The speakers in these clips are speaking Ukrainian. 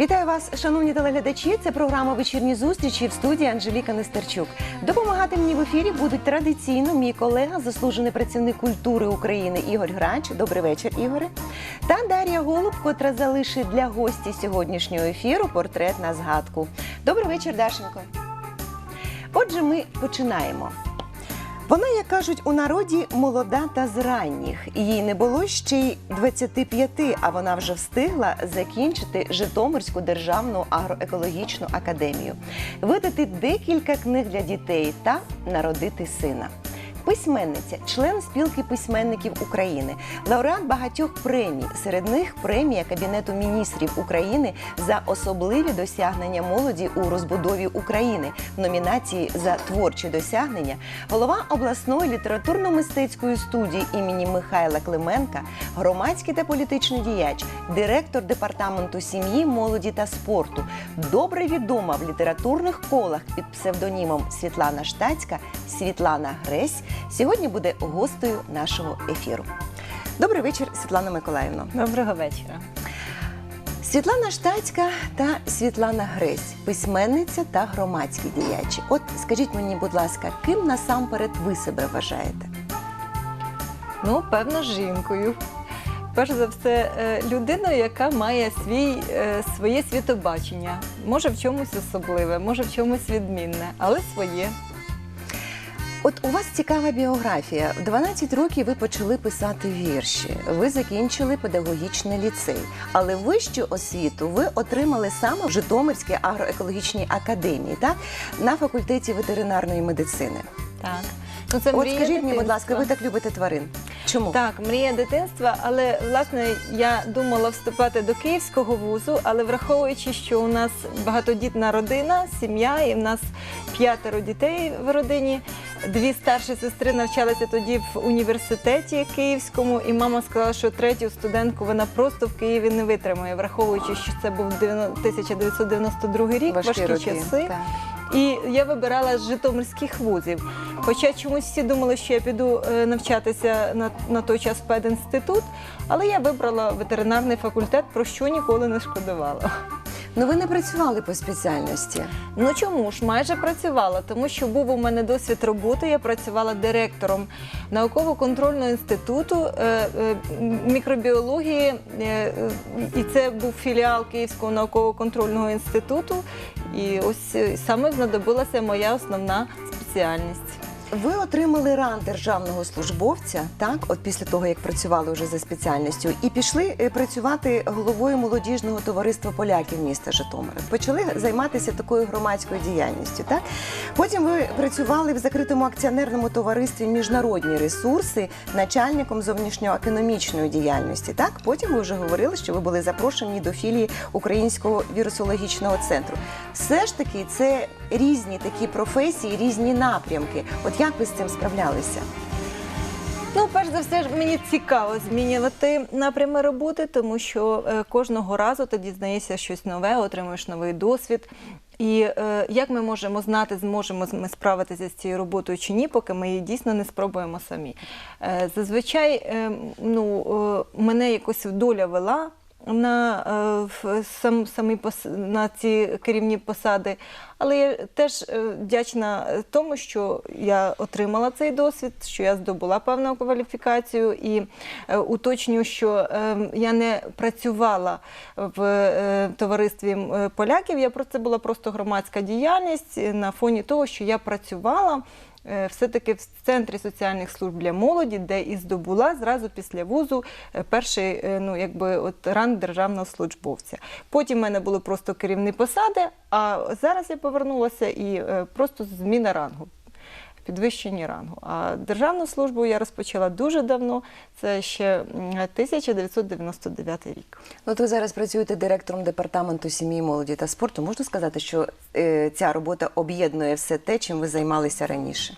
Вітаю вас, шановні телеглядачі. Це програма вечірні зустрічі в студії Анжеліка Нестерчук. Допомагати мені в ефірі будуть традиційно мій колега, заслужений працівник культури України Ігор Грач. Добрий вечір, Ігоре. Та Дар'я Голуб, котра залишить для гості сьогоднішнього ефіру портрет на згадку. Добрий вечір, Дашенько. Отже, ми починаємо. Вона, як кажуть, у народі молода та з ранніх. Їй не було ще й 25, а вона вже встигла закінчити Житомирську державну агроекологічну академію, видати декілька книг для дітей та народити сина. Письменниця, член спілки письменників України, лауреат багатьох премій. Серед них премія Кабінету міністрів України за особливі досягнення молоді у розбудові України номінації за творчі досягнення, голова обласної літературно-мистецької студії імені Михайла Клименка, громадський та політичний діяч, директор департаменту сім'ї, молоді та спорту, добре відома в літературних колах під псевдонімом Світлана Штацька, Світлана Гресь сьогодні буде гостею нашого ефіру. Добрий вечір, Світлана Миколаївна. Доброго вечора. Світлана Штацька та Світлана Гресь, письменниця та громадські діячі. От скажіть мені, будь ласка, ким насамперед ви себе вважаєте? Ну, певно, жінкою. Перш за все, е, людиною, яка має свій, е, своє світобачення. Може в чомусь особливе, може в чомусь відмінне, але своє. От у вас цікава біографія. В 12 років ви почали писати вірші. Ви закінчили педагогічний ліцей, але вищу освіту ви отримали саме в Житомирській агроекологічній академії, так на факультеті ветеринарної медицини. Так. Ну, це От скажіть мені, будь ласка, ви так любите тварин? Чому? Так, мрія дитинства, але власне я думала вступати до Київського вузу, але враховуючи, що у нас багатодітна родина, сім'я, і в нас п'ятеро дітей в родині. Дві старші сестри навчалися тоді в університеті Київському, і мама сказала, що третю студентку вона просто в Києві не витримає, враховуючи, що це був 1992 рік, важкі, Важкі роки. часи. Так. І я вибирала з житомирських вузів. Хоча чомусь всі думали, що я піду е, навчатися на, на той час в пединститут, але я вибрала ветеринарний факультет, про що ніколи не шкодувала. Ну ви не працювали по спеціальності. Ну чому ж майже працювала? Тому що був у мене досвід роботи. Я працювала директором науково-контрольного інституту е, е, мікробіології, е, і це був філіал Київського науково-контрольного інституту. І ось саме знадобилася моя основна спеціальність. Ви отримали ран державного службовця, так, от після того, як працювали вже за спеціальністю, і пішли е, працювати головою молодіжного товариства поляків міста Житомира. Почали займатися такою громадською діяльністю. Так? Потім ви працювали в закритому акціонерному товаристві міжнародні ресурси начальником зовнішньоекономічної діяльності. Так? Потім ви вже говорили, що ви були запрошені до філії Українського вірусологічного центру. Все ж таки, це різні такі професії, різні напрямки. От як ви з цим справлялися? Ну, перш за все, ж мені цікаво змінювати напрями роботи, тому що е, кожного разу ти дізнаєшся щось нове, отримуєш новий досвід. І е, як ми можемо знати, зможемо ми справитися з цією роботою чи ні, поки ми її дійсно не спробуємо самі. Е, зазвичай е, ну, е, мене якось доля вела на, е, сам, самі на ці керівні посади. Але я теж е, вдячна тому, що я отримала цей досвід, що я здобула певну кваліфікацію і е, уточнюю, що я не працювала в товаристві поляків. Я про це була просто громадська діяльність на фоні того, що я працювала. Е, Все-таки в центрі соціальних служб для молоді, де і здобула зразу після вузу е, перший е, ну, якби, от, ранг державного службовця. Потім в мене були просто керівні посади, а зараз я повернулася і просто зміна рангу. Підвищення рангу. А державну службу я розпочала дуже давно, це ще м, 1999 рік. Ну, От ви зараз працюєте директором департаменту сім'ї, молоді та спорту. Можна сказати, що е, ця робота об'єднує все те, чим ви займалися раніше?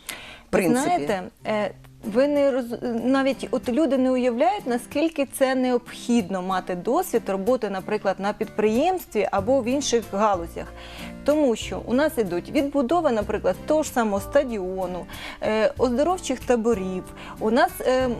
В принципі. знаєте, е, Ви не роз... навіть от люди не уявляють, наскільки це необхідно мати досвід роботи, наприклад, на підприємстві або в інших галузях. Тому що у нас ідуть відбудови, наприклад, того ж самого стадіону, е, оздоровчих таборів. У нас е, е,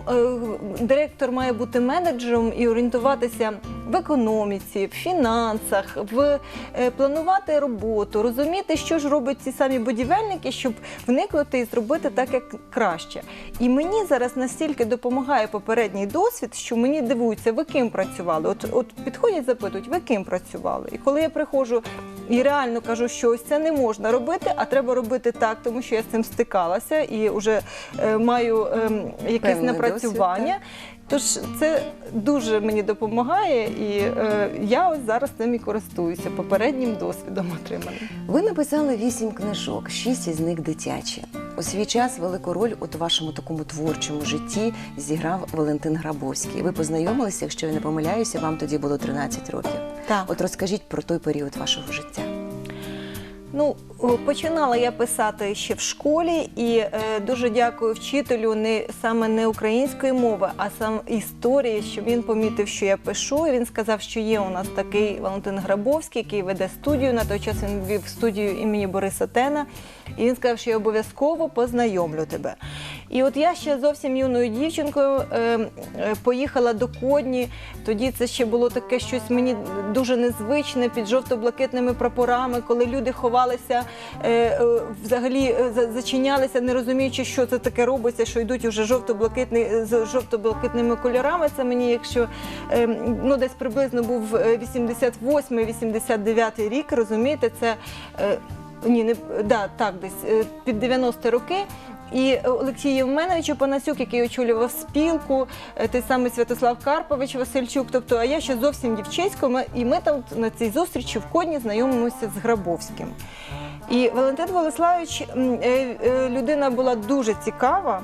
директор має бути менеджером і орієнтуватися в економіці, в фінансах, в е, планувати роботу, розуміти, що ж роблять ці самі будівельники, щоб вникнути і зробити так, як краще. І мені зараз настільки допомагає попередній досвід, що мені дивуються, ви ким працювали. От, от підходять, запитують, ви ким працювали? І коли я приходжу і реально кажу, що ось це не можна робити, а треба робити так, тому що я з цим стикалася і вже е, маю е, якесь Певний напрацювання. Тож це дуже мені допомагає, і е, я ось зараз цим і користуюся попереднім досвідом отриманим. Ви написали вісім книжок, шість із них дитячі. У свій час велику роль от у вашому такому творчому житті зіграв Валентин Грабовський. Ви познайомилися, якщо я не помиляюся, вам тоді було 13 років. Так. От розкажіть про той період вашого життя. Ну, починала я писати ще в школі, і е, дуже дякую вчителю не саме не української мови, а сам історії, що він помітив, що я пишу. І він сказав, що є у нас такий Валентин Грабовський, який веде студію. На той час він вів студію імені Бориса Тена. І він сказав, що я обов'язково познайомлю тебе. І от я ще зовсім юною дівчинкою е, е, поїхала до Кодні. Тоді це ще було таке щось мені дуже незвичне під жовто-блакитними прапорами, коли люди ховалися, е, е, взагалі е, за- зачинялися, не розуміючи, що це таке робиться, що йдуть уже жовто-блакитні з жовто-блакитними кольорами. Це мені, якщо е, ну десь приблизно був е, 88-89 рік, розумієте, це. е, ні, не да, так, десь е, під 90 роки. І Олексій Євменович Панасюк, який очолював спілку, е, той самий Святослав Карпович Васильчук. Тобто, а я ще зовсім дівчисько, і ми там на цій зустрічі в Кодні знайомимося з Грабовським. І Валентин Волославович е, е, людина була дуже цікава.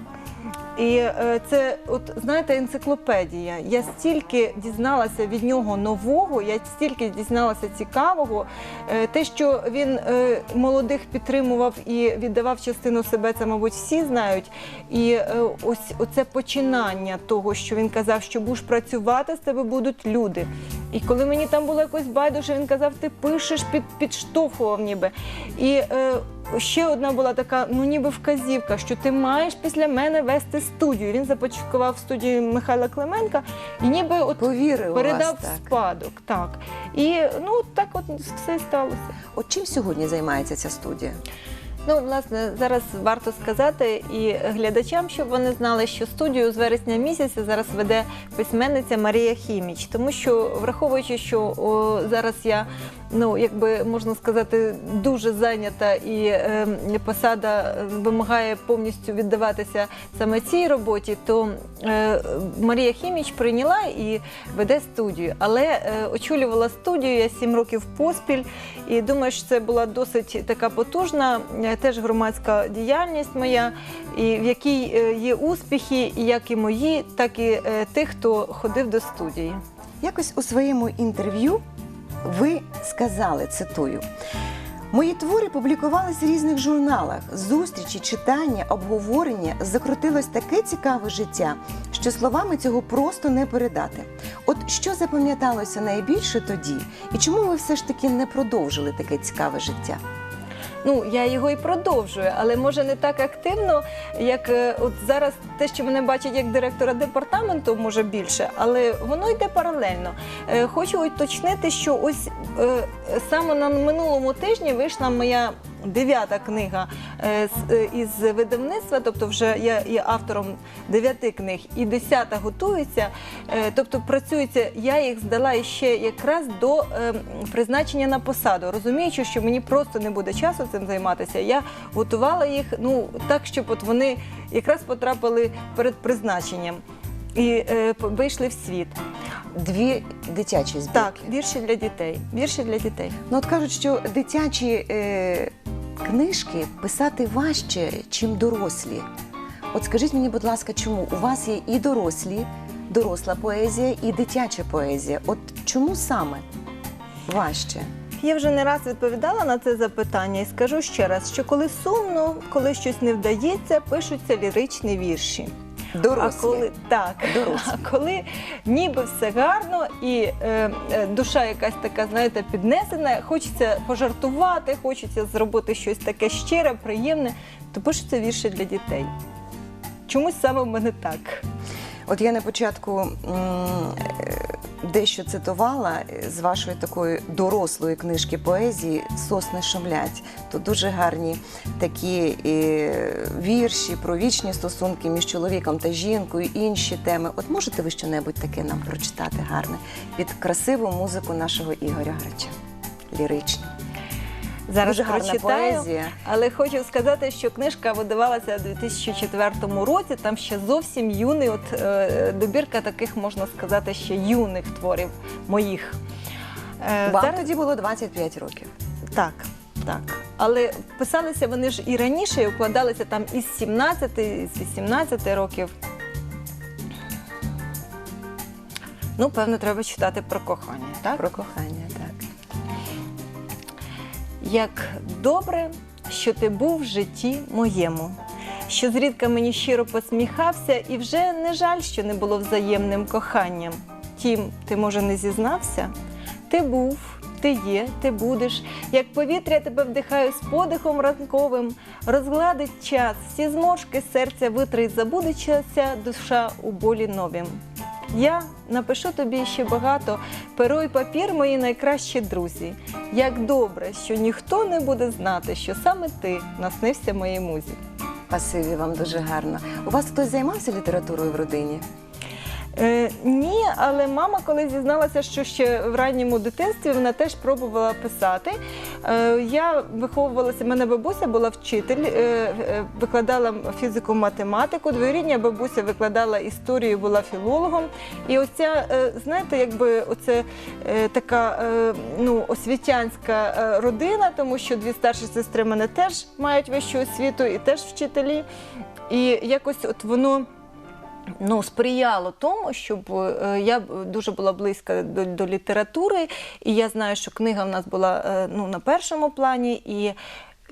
І е, це, от знаєте, енциклопедія. Я стільки дізналася від нього нового, я стільки дізналася цікавого. Е, те, що він е, молодих підтримував і віддавав частину себе, це, мабуть, всі знають. І ось оце починання того, що він казав, що будеш працювати, з тебе будуть люди. І коли мені там було якось байдуже, він казав, ти пишеш, під, підштовхував ніби. І ще одна була така, ну ніби вказівка, що ти маєш після мене вести студію. Він започаткував студію Михайла Клименка і ніби от Повірив передав вас, так. спадок. Так. І ну так от все сталося. От чим сьогодні займається ця студія? Ну, власне, зараз варто сказати і глядачам, щоб вони знали, що студію з вересня місяця зараз веде письменниця Марія Хіміч, тому що, враховуючи, що о, зараз я, ну якби можна сказати, дуже зайнята і е, посада вимагає повністю віддаватися саме цій роботі, то е, Марія Хіміч прийняла і веде студію. Але е, очолювала студію я сім років поспіль, і думаю, що це була досить така потужна, е, теж громадська діяльність моя, і в якій е, є успіхи, як і мої, так і е, тих, хто ходив до студії. Якось у своєму інтерв'ю ви сказали, цитую. Мої твори публікувались в різних журналах. Зустрічі, читання, обговорення закрутилось таке цікаве життя, що словами цього просто не передати. От що запам'яталося найбільше тоді, і чому ви все ж таки не продовжили таке цікаве життя? Ну, я його і продовжую, але може не так активно, як е, от зараз те, що мене бачать як директора департаменту, може більше, але воно йде паралельно. Е, Хочу уточнити, що ось е, саме на минулому тижні вийшла моя. Дев'ята книга е, е, із видавництва, тобто вже я є автором дев'яти книг, і десята готується. Е, Тобто працюється, я їх здала ще якраз до е, призначення на посаду, розуміючи, що мені просто не буде часу цим займатися. Я готувала їх ну так, щоб от вони якраз потрапили перед призначенням і е, вийшли в світ. Дві дитячі збірки. Так, вірші для дітей. Вірші для дітей. Ну от кажуть, що дитячі е, книжки писати важче, чим дорослі. От скажіть мені, будь ласка, чому у вас є і дорослі, доросла поезія, і дитяча поезія? От чому саме важче? Я вже не раз відповідала на це запитання і скажу ще раз, що коли сумно, коли щось не вдається, пишуться ліричні вірші. Дорослі. А коли так, Дорослі. а коли ніби все гарно і е, е, душа якась така, знаєте, піднесена, хочеться пожартувати, хочеться зробити щось таке щире, приємне, то пишуться вірші для дітей. Чомусь саме в мене так. От я на початку м, е, дещо цитувала з вашої такої дорослої книжки поезії Сосни шумлять. То дуже гарні такі е, вірші про вічні стосунки між чоловіком та жінкою, інші теми. От можете ви щонебудь таке нам прочитати гарне під красиву музику нашого Ігоря Грача? Ліричну. Зараз Дуже гарна прочитаю, поезія. але хочу сказати, що книжка видавалася у 2004 році. Там ще зовсім юний, от е, добірка таких можна сказати, ще юних творів моїх. Е, Вам зараз- тоді було 25 років. Так, так. Але писалися вони ж і раніше, і укладалися там із 17, із 18 років. Ну, певно, треба читати про кохання, так? Про кохання. Як добре, що ти був в житті моєму, що зрідка мені щиро посміхався, і вже не жаль, що не було взаємним коханням. Тім, ти, може, не зізнався? Ти був, ти є, ти будеш. Як повітря тебе вдихаю з подихом ранковим, розгладить час, всі зморшки серця витри, забудеться душа у болі новім. Я напишу тобі ще багато перо і папір, мої найкращі друзі. Як добре, що ніхто не буде знати, що саме ти наснився моїй музі. Спасибі вам дуже гарно. У вас хтось займався літературою в родині? Е, ні, але мама, коли зізналася, що ще в ранньому дитинстві вона теж пробувала писати. Е, я виховувалася, мене бабуся була вчитель, е, викладала фізику, математику. Двоюрідня бабуся викладала історію, була філологом. І оця, знаєте, якби оце така ну, освітянська родина, тому що дві старші сестри мене теж мають вищу освіту і теж вчителі. І якось от воно ну, сприяло тому, щоб е, я дуже була близька до, до літератури, і я знаю, що книга в нас була е, ну, на першому плані. І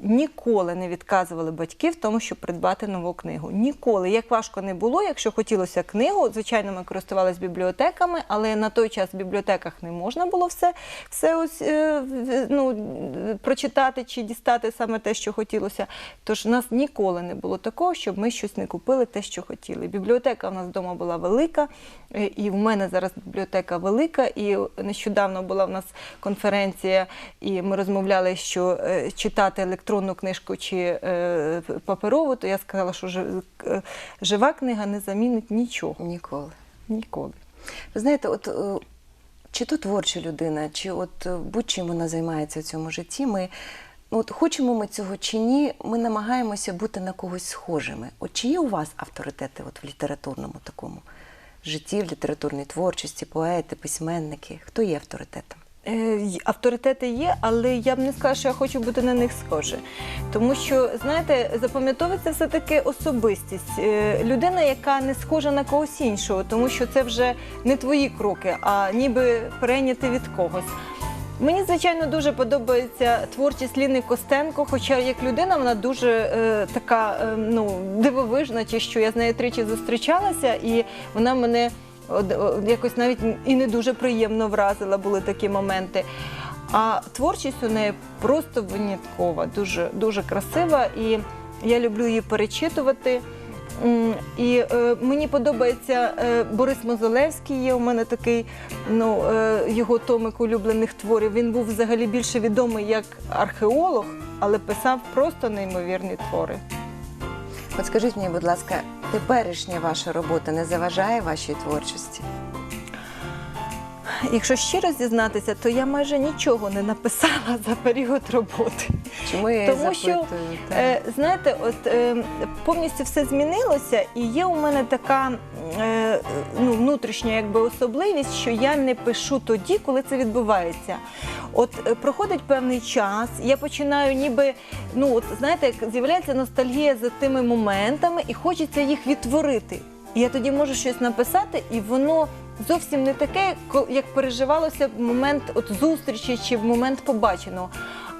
Ніколи не відказували батьки в тому, щоб придбати нову книгу. Ніколи. Як важко не було, якщо хотілося книгу, звичайно, ми користувалися бібліотеками, але на той час в бібліотеках не можна було все, все ось, е, ну, прочитати чи дістати саме те, що хотілося. Тож у нас ніколи не було такого, щоб ми щось не купили, те, що хотіли. Бібліотека в нас вдома була велика, е, і в мене зараз бібліотека велика. І нещодавно була в нас конференція, і ми розмовляли, що е, читати електронну книжку чи е, паперову, то я сказала, що е, жива книга не замінить нічого. Ніколи. Ніколи. Ви знаєте, от е, чи то творча людина, чи от будь-чим вона займається в цьому житті, ми. ну, От хочемо ми цього чи ні, ми намагаємося бути на когось схожими. От чи є у вас авторитети от в літературному такому житті, в літературній творчості, поети, письменники? Хто є авторитетом? Е, Авторитети є, але я б не сказала, що я хочу бути на них схожа. Тому що, знаєте, запам'ятовується все-таки особистість. Е, Людина, яка не схожа на когось іншого, тому що це вже не твої кроки, а ніби перейняти від когось. Мені, звичайно, дуже подобається творчість Ліни Костенко, хоча як людина вона дуже е, така е, ну, дивовижна, чи що я з нею тричі зустрічалася, і вона мене якось навіть і не дуже приємно вразила, були такі моменти. А творчість у неї просто виняткова, дуже, дуже красива, і я люблю її перечитувати. І е, мені подобається е, Борис Мозолевський. Є у мене такий ну, е, його томик улюблених творів. Він був взагалі більше відомий як археолог, але писав просто неймовірні твори. От мені, будь ласка, теперішня ваша робота не заважає вашій творчості? Якщо щиро зізнатися, то я майже нічого не написала за період роботи. Чому я Тому запитую? що. Е, знаєте, от е, повністю все змінилося, і є у мене така е, ну, внутрішня якби особливість, що я не пишу тоді, коли це відбувається. От е, проходить певний час, я починаю, ніби ну от знаєте, як з'являється ностальгія за тими моментами, і хочеться їх відтворити. І я тоді можу щось написати, і воно зовсім не таке, як переживалося в момент от зустрічі чи в момент побаченого.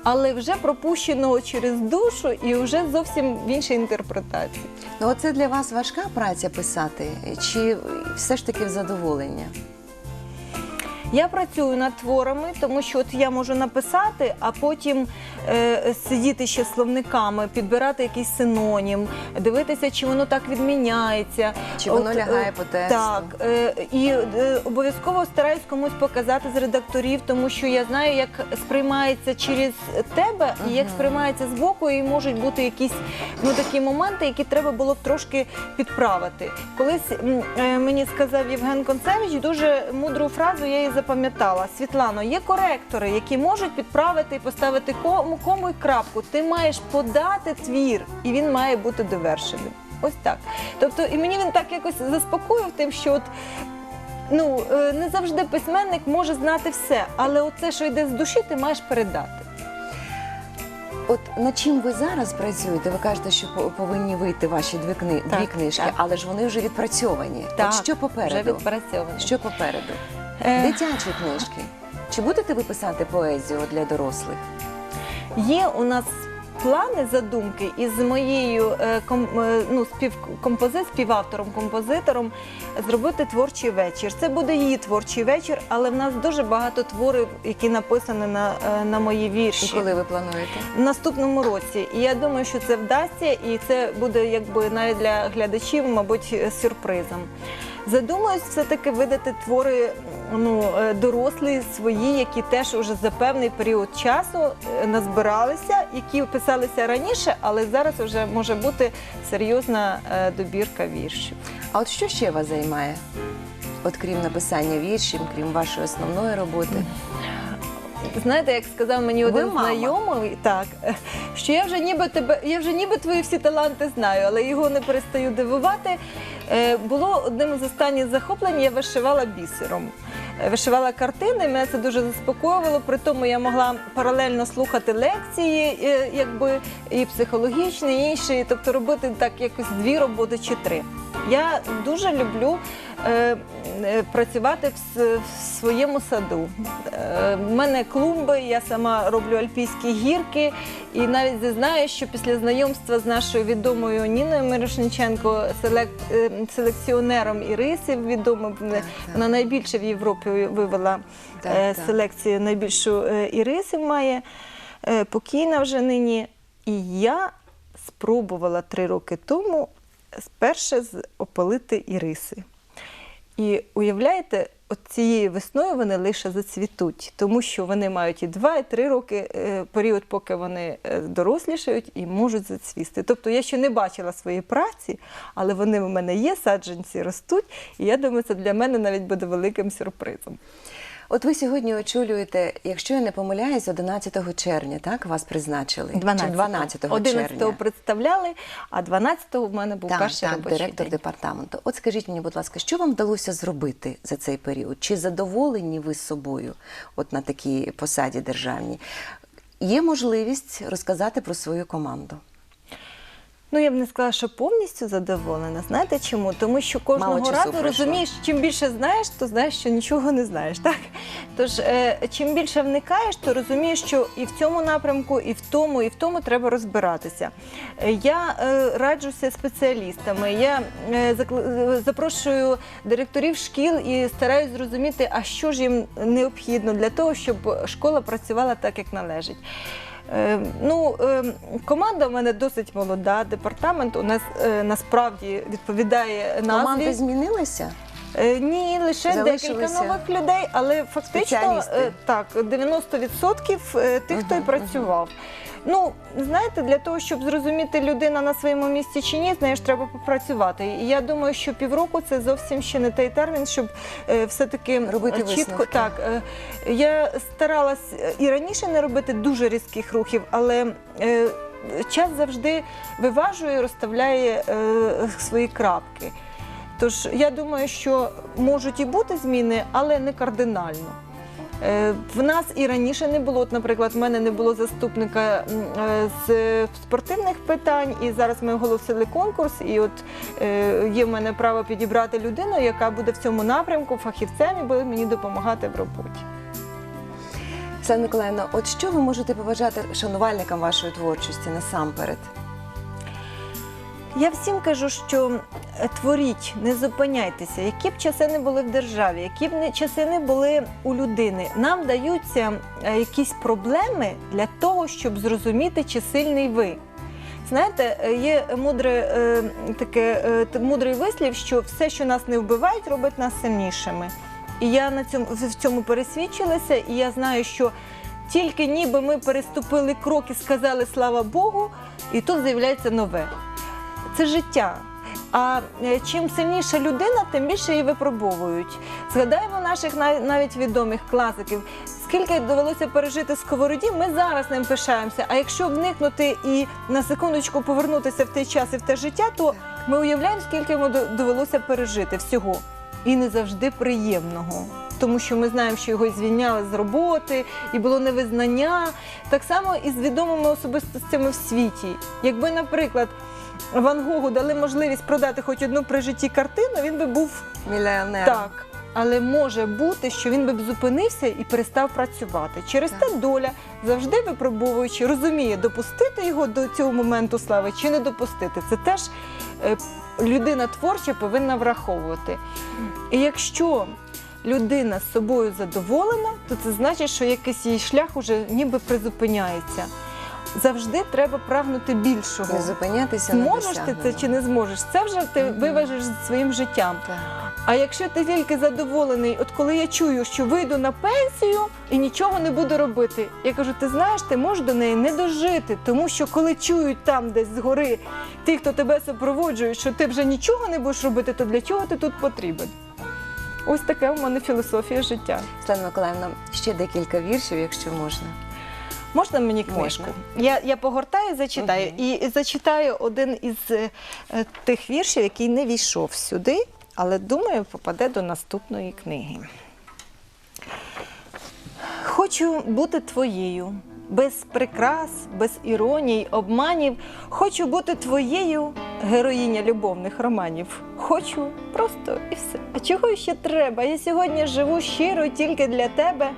але вже пропущеного через душу і вже зовсім в іншій інтерпретації. Ну, оце для вас важка праця писати, чи все ж таки в задоволення? Я працюю над творами, тому що от я можу написати, а потім е, сидіти ще словниками, підбирати якийсь синонім, дивитися, чи воно так відміняється. Чи воно От, лягає е, по тексту? Так, е, і е, обов'язково стараюсь комусь показати з редакторів, тому що я знаю, як сприймається через тебе і як сприймається з боку, і можуть бути якісь ну такі моменти, які треба було б трошки підправити. Колись е, мені сказав Євген Концевич дуже мудру фразу, я її запам'ятала. Світлано, є коректори, які можуть підправити і поставити кому, кому і крапку. Ти маєш подати твір, і він має бути довершеним. Ось так. Тобто, і мені він так якось заспокоїв тим, що от. Ну, е, не завжди письменник може знати все, але оце, що йде з душі, ти маєш передати. От над чим ви зараз працюєте? Ви кажете, що повинні вийти ваші дві, кни... Так, дві книжки, так. але ж вони вже відпрацьовані. От що вже попереду? відпрацьовано. Що попереду? Е. Дитячі книжки. Чи будете ви писати поезію для дорослих? Є у нас плани, задумки із моєю е, ком, е, ну, співкомпози, співавтором, композитором зробити творчий вечір. Це буде її творчий вечір, але в нас дуже багато творів, які написані на, е, на мої І вірші. коли ви плануєте? В наступному році. І я думаю, що це вдасться, і це буде якби навіть для глядачів, мабуть, сюрпризом. Задумуюсь все-таки видати твори ну, е, дорослі свої, які теж уже за певний період часу е, назбиралися, які писалися раніше, але зараз вже може бути серйозна е, добірка віршів. А от що ще вас займає? От крім написання віршів, крім вашої основної роботи? Знаєте, як сказав мені один мама. знайомий, так що я вже ніби тебе, я вже ніби твої всі таланти знаю, але його не перестаю дивувати. Е, Було одним з останніх захоплень, я вишивала бісером. Е, Вишивала картини, мене це дуже заспокоювало. При тому я могла паралельно слухати лекції, е, якби і психологічні, і інші, тобто робити так якось дві роботи чи три. Я дуже люблю працювати в, своєму саду. Е, в мене клумби, я сама роблю альпійські гірки, і навіть зізнаю, що після знайомства з нашою відомою Ніною Мирошниченко, е, селекціонером ірисів відомим, вона найбільше в Європі вивела е, селекцію найбільшу е, ірисів має, е, покійна вже нині. І я спробувала три роки тому сперше опалити іриси. І уявляєте, от цією весною вони лише зацвітуть, тому що вони мають і два, і три роки е, період, поки вони е, дорослішають і можуть зацвісти. Тобто я ще не бачила своєї праці, але вони в мене є, саджанці ростуть, і я думаю, це для мене навіть буде великим сюрпризом. От ви сьогодні очолюєте, якщо я не помиляюсь, 11 червня, так вас призначили? Чи 12 11-го червня? представляли, а 12-го в мене був Так, перший так, робочий директор день. департаменту. От скажіть мені, будь ласка, що вам вдалося зробити за цей період? Чи задоволені ви собою, от на такій посаді державній? Є можливість розказати про свою команду. Ну, я б не сказала, що повністю задоволена. Знаєте чому? Тому що кожного Мало часу разу пройшло. розумієш, чим більше знаєш, то знаєш, що нічого не знаєш. Так? Тож, е, чим більше вникаєш, то розумієш, що і в цьому напрямку, і в тому, і в тому треба розбиратися. Е, Я е, раджуся спеціалістами. Я е, е, запрошую директорів шкіл і стараюсь зрозуміти, а що ж їм необхідно для того, щоб школа працювала так, як належить. Е, Ну, е, команда в мене досить молода. Департамент у нас е, насправді відповідає Команда назві. змінилася? Е, Ні, лише декілька нових людей, але фактично так, 90% е, тих, хто й працював. Ну, знаєте, для того, щоб зрозуміти людина на своєму місці чи ні, з нею ж треба попрацювати. І я думаю, що півроку це зовсім ще не той термін, щоб е, все-таки Робити е, чітко висновки. так. е, я старалась е, і раніше не робити дуже різких рухів, але. е, Час завжди виважує, і розставляє е, свої крапки. Тож я думаю, що можуть і бути зміни, але не кардинально. Е, В нас і раніше не було. От, наприклад, в мене не було заступника е, з спортивних питань, і зараз ми оголосили конкурс. І от е, є в мене право підібрати людину, яка буде в цьому напрямку фахівцем і буде мені допомагати в роботі. Оксана Миколаївна, от що ви можете побажати шанувальникам вашої творчості насамперед? Я всім кажу, що е, творіть, не зупиняйтеся, які б часи не були в державі, які б часи не були у людини. Нам даються е, якісь проблеми для того, щоб зрозуміти, чи сильний ви. Знаєте, е, є мудре, таке, мудрий вислів, що все, що нас не вбивають, робить нас сильнішими. І я на цьому в цьому пересвідчилася, і я знаю, що тільки ніби ми переступили крок і сказали слава Богу, і тут з'являється нове це життя. А е, чим сильніша людина, тим більше її випробовують. Згадаємо наших навіть відомих класиків. Скільки довелося пережити сковороді, ми зараз ним пишаємося. А якщо вникнути і на секундочку повернутися в той час і в те життя, то ми уявляємо, скільки йому довелося пережити всього. І не завжди приємного. Тому що ми знаємо, що його звільняли з роботи, і було невизнання. Так само і з відомими особистостями в світі. Якби, наприклад, Ван Гогу дали можливість продати хоч одну при житті картину, він би був Мільйонер. так. Але може бути, що він би б зупинився і перестав працювати. Через те доля, завжди випробовуючи, розуміє, допустити його до цього моменту слави чи не допустити. Це теж е, людина творча повинна враховувати. І якщо людина з собою задоволена, то це значить, що якийсь її шлях уже ніби призупиняється. Завжди треба прагнути більшого. Не зупинятися на Зможеш ти це досягненому. чи не зможеш? Це вже ти виважиш своїм життям. Так. А якщо ти тільки задоволений, от коли я чую, що вийду на пенсію і нічого не буду робити, я кажу, ти знаєш, ти можеш до неї не дожити, тому що коли чують там десь згори ті, хто тебе супроводжують, що ти вже нічого не будеш робити, то для чого ти тут потрібен? Ось таке в мене філософія життя. Оксана Миколаївна, ще декілька віршів, якщо можна. Можна мені книжку? Можна. Я, я погортаю, зачитаю. Мгм. І зачитаю один із е, тих віршів, який не війшов сюди, але думаю, попаде до наступної книги. Хочу бути твоєю, без прикрас, без іроній, обманів. Хочу бути твоєю, героїня любовних романів. Хочу просто і все. А чого ще треба? Я сьогодні живу щиро тільки для тебе.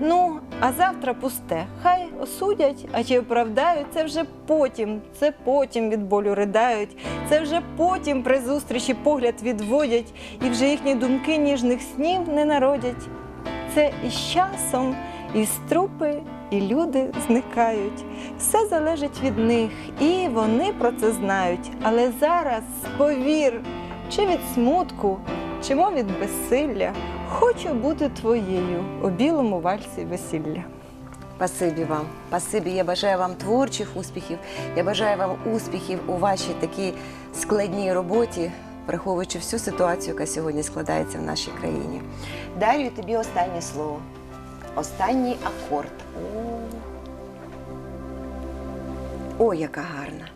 Ну, а завтра пусте. Хай осудять, а чи оправдають, це вже потім, це потім від болю придають, це вже потім при зустрічі погляд відводять, і вже їхні думки ніжних снів не народять. Це і з часом, і струпи, і люди зникають. Все залежить від них, і вони про це знають. Але зараз повір, чи від смутку, чи мов від безсилля, хочу бути твоєю у білому вальсі весілля. Спасибі вам. Спасибі. Я бажаю вам творчих успіхів. Я бажаю вам успіхів у вашій такій складній роботі, враховуючи всю ситуацію, яка сьогодні складається в нашій країні. Дарю тобі останнє слово. Останній акорд. О, яка гарна.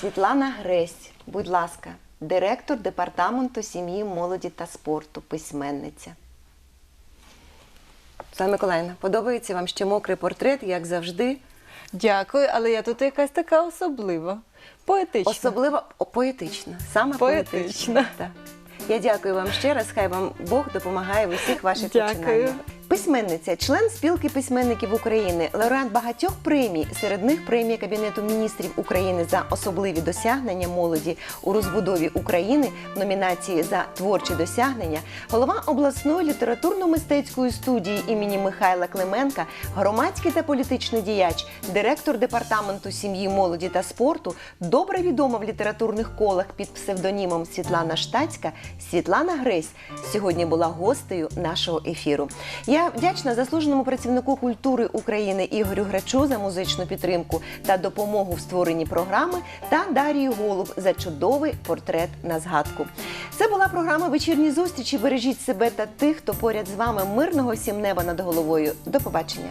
Світлана Гресь, будь ласка, директор департаменту сім'ї, молоді та спорту, письменниця. Оксана Миколаївна, подобається вам ще мокрий портрет, як завжди. Дякую, але я тут якась така особлива, поетична. Особливо о, поетична. Саме Поетична. поетична. Так. Я дякую вам ще раз. Хай вам Бог допомагає в усіх ваших Дякую. починаннях. Письменниця, член спілки письменників України, лауреат багатьох премій, серед них премія Кабінету міністрів України за особливі досягнення молоді у розбудові України номінації за творчі досягнення, голова обласної літературно-мистецької студії імені Михайла Клименка, громадський та політичний діяч, директор департаменту сім'ї, молоді та спорту, добре відома в літературних колах під псевдонімом Світлана Штацька, Світлана Гресь сьогодні була гостею нашого ефіру. Я вдячна заслуженому працівнику культури України Ігорю Грачу за музичну підтримку та допомогу в створенні програми та Дарії Голуб за чудовий портрет на згадку. Це була програма Вечірні зустрічі. Бережіть себе та тих, хто поряд з вами мирного сім неба над головою. До побачення.